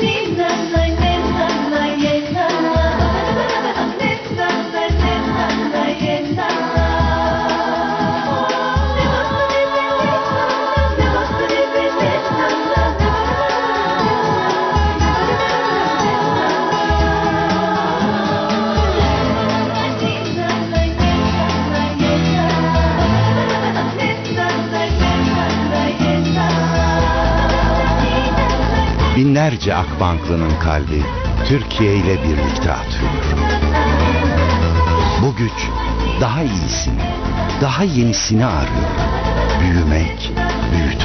Latina. Binlerce Akbanklı'nın kalbi Türkiye ile birlikte atıyor. Bu güç daha iyisini, daha yenisini arıyor. Büyümek, büyütmek.